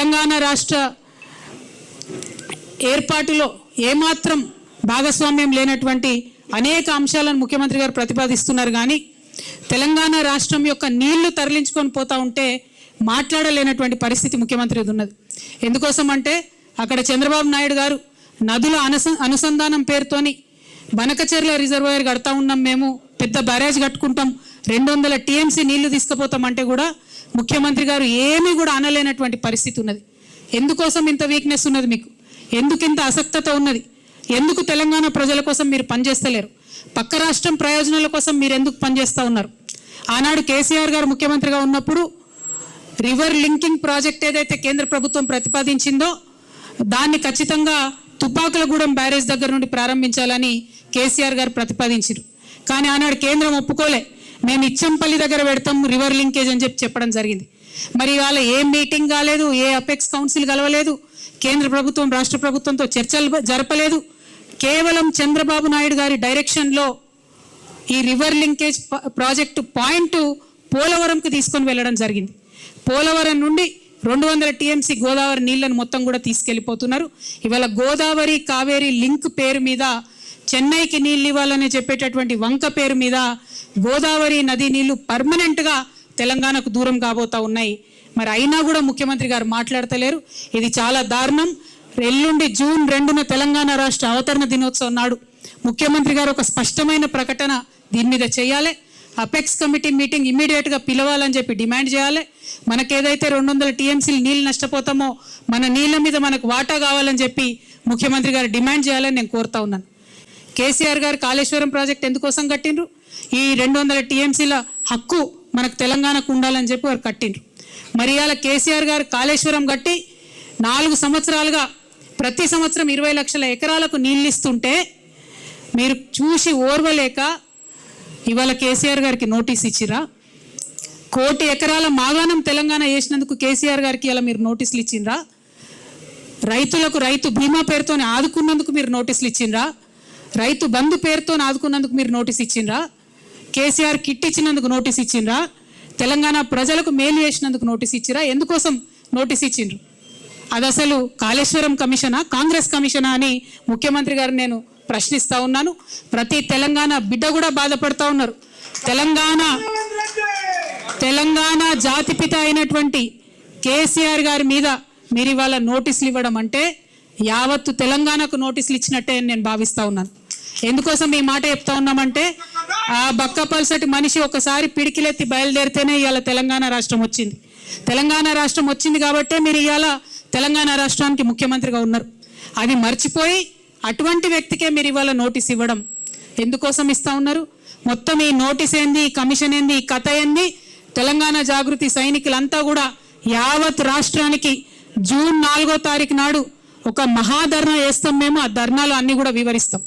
తెలంగాణ రాష్ట్ర ఏర్పాటులో ఏమాత్రం భాగస్వామ్యం లేనటువంటి అనేక అంశాలను ముఖ్యమంత్రి గారు ప్రతిపాదిస్తున్నారు కానీ తెలంగాణ రాష్ట్రం యొక్క నీళ్ళు తరలించుకొని పోతా ఉంటే మాట్లాడలేనటువంటి పరిస్థితి ముఖ్యమంత్రి ఉన్నది. ఎందుకోసం అంటే అక్కడ చంద్రబాబు నాయుడు గారు నదుల అనుస అనుసంధానం పేరుతోని బనకచెర్ల రిజర్వాయర్ కడతా ఉన్నాం మేము పెద్ద బ్యారేజ్ కట్టుకుంటాం రెండు వందల టీఎంసీ నీళ్ళు తీసుకుపోతామంటే కూడా ముఖ్యమంత్రి గారు ఏమీ కూడా అనలేనటువంటి పరిస్థితి ఉన్నది. ఎందుకోసం ఇంత వీక్నెస్ ఉన్నది మీకు? ఎందుకు ఇంత అసక్తత ఉన్నది? ఎందుకు తెలంగాణ ప్రజల కోసం మీరు పనిచేస్తలేరు? పక్క రాష్ట్రం ప్రయోజనాల కోసం మీరు ఎందుకు పనిచేస్తూ ఉన్నారు? ఆనాడు కేసీఆర్ గారు ముఖ్యమంత్రిగా ఉన్నప్పుడు రివర్ లింకింగ్ ప్రాజెక్ట్ ఏదైతే కేంద్ర ప్రభుత్వం ప్రతిపాదించిందో దాన్ని ఖచ్చితంగా తుపాకులగూడెం బ్యారేజ్ దగ్గర నుండి ప్రారంభించాలని కేసీఆర్ గారు ప్రతిపాదించారు కానీ ఆనాడు కేంద్రం ఒప్పుకోలే. మేము ఇచ్చంపల్లి దగ్గర పెడతాం రివర్ లింకేజ్ అని చెప్పి చెప్పడం జరిగింది. మరి ఇవాళ ఏ మీటింగ్ కాలేదు ఏ అపెక్స్ కౌన్సిల్ కలవలేదు కేంద్ర ప్రభుత్వం రాష్ట్ర ప్రభుత్వంతో చర్చలు జరపలేదు. కేవలం చంద్రబాబు నాయుడు గారి డైరెక్షన్లో ఈ రివర్ లింకేజ్ ప్రాజెక్టు పాయింట్ పోలవరంకి తీసుకొని వెళ్ళడం జరిగింది. పోలవరం నుండి రెండు వందల టీఎంసీ గోదావరి నీళ్ళను మొత్తం కూడా తీసుకెళ్ళిపోతున్నారు. ఇవాళ గోదావరి కావేరి లింక్ పేరు మీద చెన్నైకి నీళ్ళు ఇవ్వాలని చెప్పేటటువంటి వంక పేరు మీద గోదావరి నది నీళ్ళు పర్మనెంట్గా తెలంగాణకు దూరం కాబోతా ఉన్నాయి. మరి అయినా కూడా ముఖ్యమంత్రి గారు మాట్లాడతలేరు. ఇది చాలా దారుణం. ఎల్లుండి జూన్ రెండున తెలంగాణ రాష్ట్ర అవతరణ దినోత్సవం నాడు ముఖ్యమంత్రి గారు ఒక స్పష్టమైన ప్రకటన దీని మీద చేయాలి. అపెక్స్ కమిటీ మీటింగ్ ఇమీడియట్గా పిలవాలని చెప్పి డిమాండ్ చేయాలి. మనకేదైతే రెండు వందల టీఎంసీలు నీళ్ళు నష్టపోతామో మన నీళ్ళ మీద మనకు వాటా కావాలని చెప్పి ముఖ్యమంత్రి గారు డిమాండ్ చేయాలని నేను కోరుతా ఉన్నాను. కేసీఆర్ గారు కాళేశ్వరం ప్రాజెక్ట్ ఎందుకోసం కట్టిండ్రు? ఈ రెండు వందల టీఎంసీల హక్కు మనకు తెలంగాణకు ఉండాలని చెప్పి వారు కట్టిండ్రు. మరి ఇలా కేసీఆర్ గారు కాళేశ్వరం కట్టి నాలుగు సంవత్సరాలుగా ప్రతి సంవత్సరం ఇరవై లక్షల ఎకరాలకు నీళ్ళు ఇస్తుంటే మీరు చూసి ఓర్వలేక ఇవాళ కేసీఆర్ గారికి నోటీస్ ఇచ్చిరా? కోటి ఎకరాల మాగాణం తెలంగాణ వేసినందుకు కేసీఆర్ గారికి ఇలా మీరు నోటీసులు ఇచ్చిండ్రా రైతులకు రైతు బీమా పేరుతోనే ఆదుకున్నందుకు మీరు నోటీసులు ఇచ్చిండ్రా రైతు బంధు పేరుతో ఆదుకున్నందుకు మీరు నోటీస్ ఇచ్చిండ్రా? కేసీఆర్ కిట్ ఇచ్చినందుకు నోటీస్ ఇచ్చిండ్రా? తెలంగాణ ప్రజలకు మేలు చేసినందుకు నోటీస్ ఇచ్చిరా? ఎందుకోసం నోటీస్ ఇచ్చిండ్రు? అది అసలు కాళేశ్వరం కమిషనా కాంగ్రెస్ కమిషనా అని ముఖ్యమంత్రి గారు నేను ప్రశ్నిస్తా ఉన్నాను. ప్రతి తెలంగాణ బిడ్డ కూడా బాధపడతా ఉన్నారు. తెలంగాణ తెలంగాణ జాతిపిత అయినటువంటి కేసీఆర్ గారి మీద మీరు ఇవాళ నోటీసులు ఇవ్వడం అంటే యావత్తు తెలంగాణకు నోటీసులు ఇచ్చినట్టే అని నేను భావిస్తా ఉన్నాను. ఎందుకోసం ఈ మాట చెప్తా ఉన్నామంటే ఆ బక్క పల్సటి మనిషి ఒకసారి పిడికిలెత్తి బయలుదేరితేనే ఇవాళ తెలంగాణ రాష్ట్రం వచ్చింది. తెలంగాణ రాష్ట్రం వచ్చింది కాబట్టే మీరు ఇవాళ తెలంగాణ రాష్ట్రానికి ముఖ్యమంత్రిగా ఉన్నారు. అది మర్చిపోయి అటువంటి వ్యక్తికే మీరు ఇవాళ నోటీస్ ఇవ్వడం ఎందుకోసం ఇస్తా ఉన్నారు? మొత్తం ఈ నోటీస్ ఏంది ఈ కమిషన్ ఏంది ఈ కథ ఏంది? తెలంగాణ జాగృతి సైనికులంతా కూడా యావత్ రాష్ట్రానికి జూన్ నాలుగో తారీఖు నాడు ఒక మహాధర్నా వేస్తాం మేము ఆ ధర్నాలు అన్ని కూడా వివరిస్తాం.